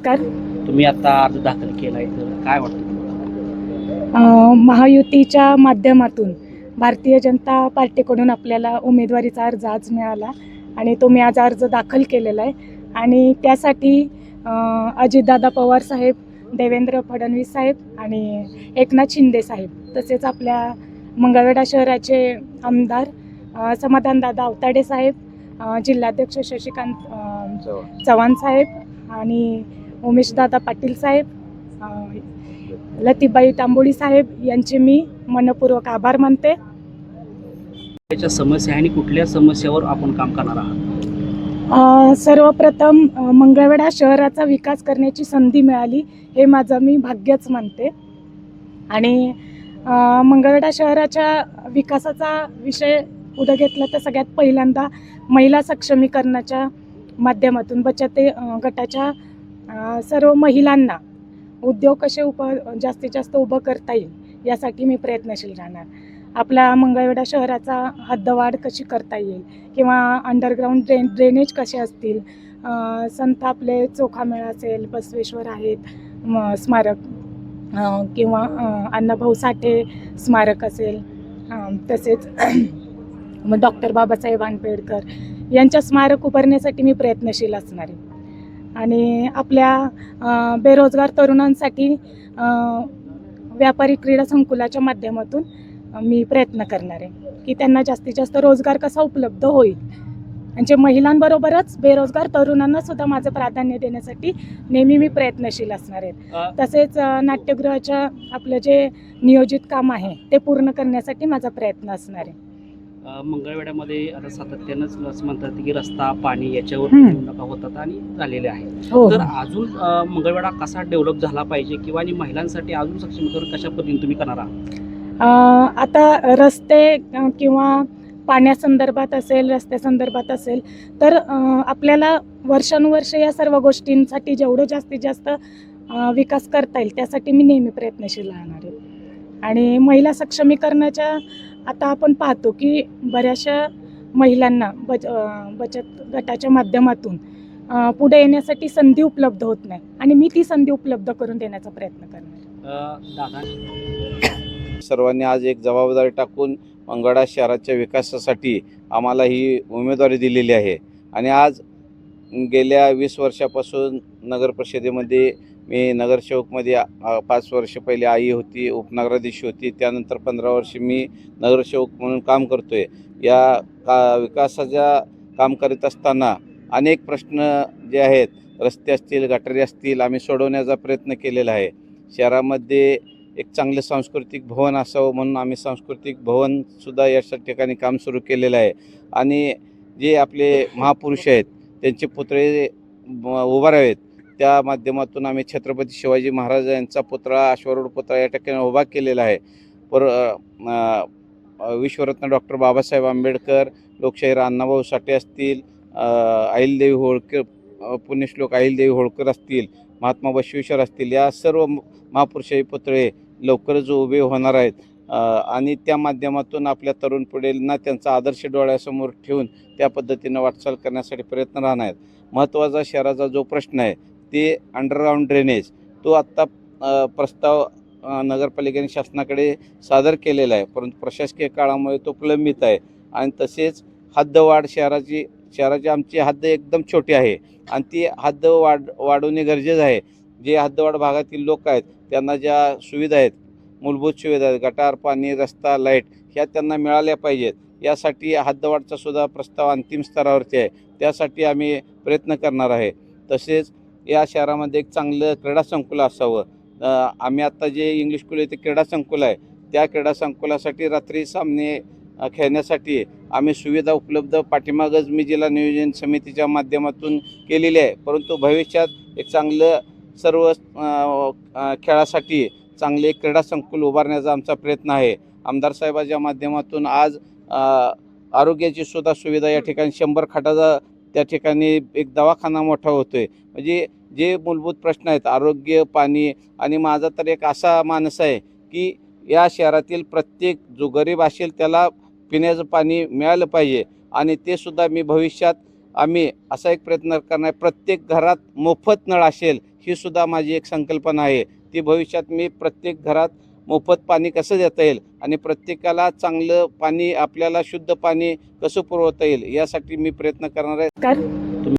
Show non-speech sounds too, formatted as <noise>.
कर तुम्ही आता अर्ज दाखल केलाय तर काय वाटतं महायुतीच्या माध्यमातून भारतीय जनता पार्टीकडून आपल्याला उमेदवारीचा अर्ज आज मिळाला आणि तो मी आज अर्ज दाखल केलेला आहे. आणि त्यासाठी अजितदादा पवार साहेब देवेंद्र फडणवीस साहेब आणि एकनाथ शिंदे साहेब तसेच आपल्या मंगळवेढा शहराचे आमदार समाधानदादा अवताडे साहेब जिल्हाध्यक्ष शशिकांत चव्हाण साहेब आणि उमेशदादा पाटील साहेब लतीबाई तांबोळी साहेब यांचे मी मनपूर्वक आभार मानते. समस्या आणि कुठल्या समस्यावर आपण काम करणार आहात? सर्वप्रथम मंगळवेढा शहराचा विकास करण्याची संधी मिळाली हे माझं मी भाग्यच मानते. आणि मंगळवेढा शहराच्या विकासाचा विषय पुढं घेतला तर सगळ्यात पहिल्यांदा महिला सक्षमीकरणाच्या माध्यमातून बचत गटाच्या सर्व महिलांना उद्योग कसे उप जास्तीत जास्त उभं करता येईल यासाठी मी प्रयत्नशील राहणार. आपला मंगळवेढा शहराचा हद्दवाढ कशी करता येईल किंवा अंडरग्राऊंड ड्रेन ड्रेनेज कसे असतील? संत आपले चोखामेळा असेल बसवेश्वर आहेत म, स्मारक किंवा अण्णाभाऊ साठे स्मारक असेल तसेच <clears throat> मग डॉक्टर बाबासाहेब आंबेडकर यांच्या स्मारक उभारण्यासाठी मी प्रयत्नशील असणार आहे. आणि आपल्या बेरोजगार तरुणांसाठी व्यापारी क्रीडा संकुलाच्या माध्यमातून मी प्रयत्न करणार आहे की त्यांना जास्तीत जास्त रोजगार कसा उपलब्ध होईल. म्हणजे महिलांबरोबरच बेरोजगार तरुणांना सुद्धा माझं प्राधान्य देण्यासाठी नेहमी मी प्रयत्नशील असणार आहेत तसेच नाट्यगृहाच्या आपलं जे नियोजित काम आहे ते पूर्ण करण्यासाठी माझा प्रयत्न असणार आहे. अ, मंगळवेढ्यामध्ये आता सातत्यानंच असं म्हणतात की रस्ता पाणी याच्यावर. निवडणुका होतात आणि झालेले आहेत हो तर अजून अ, मंगळवेढा कसा डेव्हलप झाला पाहिजे किंवा आणि महिलांसाठी अजून सक्षमीकरण कशा पद्धतीने तुम्ही करणार आहात? आता रस्ते किंवा पाण्यासंदर्भात असेल रस्त्यासंदर्भात असेल तर आपल्याला वर्षानुवर्ष या सर्व गोष्टींसाठी जेवढं जास्तीत जास्त विकास करता येईल त्यासाठी मी नेहमी प्रयत्नशील राहणार आहे. आणि महिला सक्षमीकरणाच्या आता आपण पाहतो की बऱ्याचशा महिलांना बच बचत गटाच्या माध्यमातून पुढे येण्यासाठी संधी उपलब्ध होत नाही. आणि मी ती संधी उपलब्ध करून देण्याचा प्रयत्न करणार. सर्वांनी आज एक जबाबदारी टाकून मंगळा शहराच्या विकासासाठी आम्हाला ही उमेदवारी दिलेली आहे. आणि आज गेल्या वीस वर्षापासून नगर परिषदेमध्ये मी नगरसेवकमध्ये पाच वर्ष पहिले आई होती उपनगराधीश होती. त्यानंतर पंधरा वर्ष मी नगरसेवक म्हणून काम करतो आहे या का विकासाच्या काम करीत असताना अनेक प्रश्न जे आहेत रस्ते असतील गटारी असतील आम्ही सोडवण्याचा प्रयत्न केलेला आहे. शहरामध्ये एक चांगले सांस्कृतिक भवन असावं म्हणून आम्ही सांस्कृतिक भवनसुद्धा या ठिकाणी काम सुरू केलेलं आहे. आणि जे आपले महापुरुष आहेत त्यांचे पुतळे उभारावेत. त्या माध्यमातून आम्ही छत्रपती शिवाजी महाराज यांचा पुतळा अश्वरूढ पुतळा या ठिकाणी उभा केलेला आहे. पर विश्वरत्न डॉक्टर बाबासाहेब आंबेडकर लोकशाहीर अण्णाभाऊ साठे असतील अहिलदेवी होळकर पुण्यश्लोक अहिल्यादेवी होळकर असतील महात्मा बसवेश्वर असतील या सर्व महापुरुषाही पुतळे लवकरच उभे होणार आहेत. आणि त्या माध्यमातून आपल्या तरुण पिढींना त्यांचा आदर्श डोळ्यासमोर ठेवून त्या पद्धतीनं वाटचाल करण्यासाठी प्रयत्न राहणार आहेत. महत्त्वाचा शहराचा जो प्रश्न आहे ते अंडरग्राऊंड ड्रेनेज तो आत्ता प्रस्ताव नगरपालिकेने शासनाकडे सादर केलेला आहे. परंतु प्रशासकीय काळामुळे तो प्रलंबित आहे. आणि तसेच हद्दवाढ शहराची शहराची आमची हद्द एकदम छोटी आहे. आणि ती हद्द वाढ वाढवणे गरजेचं आहे. जे हद्दवाढ भागातील लोक आहेत त्यांना ज्या सुविधा आहेत मूलभूत सुविधा आहेत गटार पाणी रस्ता लाइट ह्या त्यांना मिळाल्या पाहिजेत. यासाठी हद्दवाढचा सुद्धा प्रस्ताव अंतिम स्तरावरती आहे. त्यासाठी आम्ही प्रयत्न करणार आहे. तसेच या शहरामध्ये एक चांगलं क्रीडा संकुल असावं. आम्ही आत्ता जे इंग्लिश स्कूल येथे क्रीडा संकुल आहे. त्या क्रीडा संकुलासाठी रात्री सामने खेळण्यासाठी आम्ही सुविधा उपलब्ध पाठीमागच मी जिल्हा नियोजन समितीच्या माध्यमातून केलेली आहे. परंतु भविष्यात एक चांगलं सर्व खेळासाठी चांगले क्रीडा संकुल उभारण्याचा आमचा प्रयत्न आहे. आमदार साहेबाच्या माध्यमातून आज आरोग्याची सुद्धा सुविधा या ठिकाणी शंभर खाटाचा त्या ठिकाणी एक दवाखाना मोठा होतो आहे म्हणजे जे मूलभूत प्रश्न आहेत आरोग्य पाणी आणि माझा तर एक असा मानस आहे की या शहरातील प्रत्येक जो गरीब असेल त्याला पिण्याचं पाणी मिळालं पाहिजे आणि ते सुद्धा मी भविष्यात आम्ही असा एक प्रयत्न करणार प्रत्येक घरात मोफत नळ असेल ही सुद्धा माझी एक संकल्पना आहे. ती भविष्यात मी प्रत्येक घरात मोफत पाणी कसं देता येईल आणि प्रत्येकाला चांगलं पाणी आपल्याला शुद्ध पाणी कसं पुरवता येईल यासाठी मी प्रयत्न करणार आहे.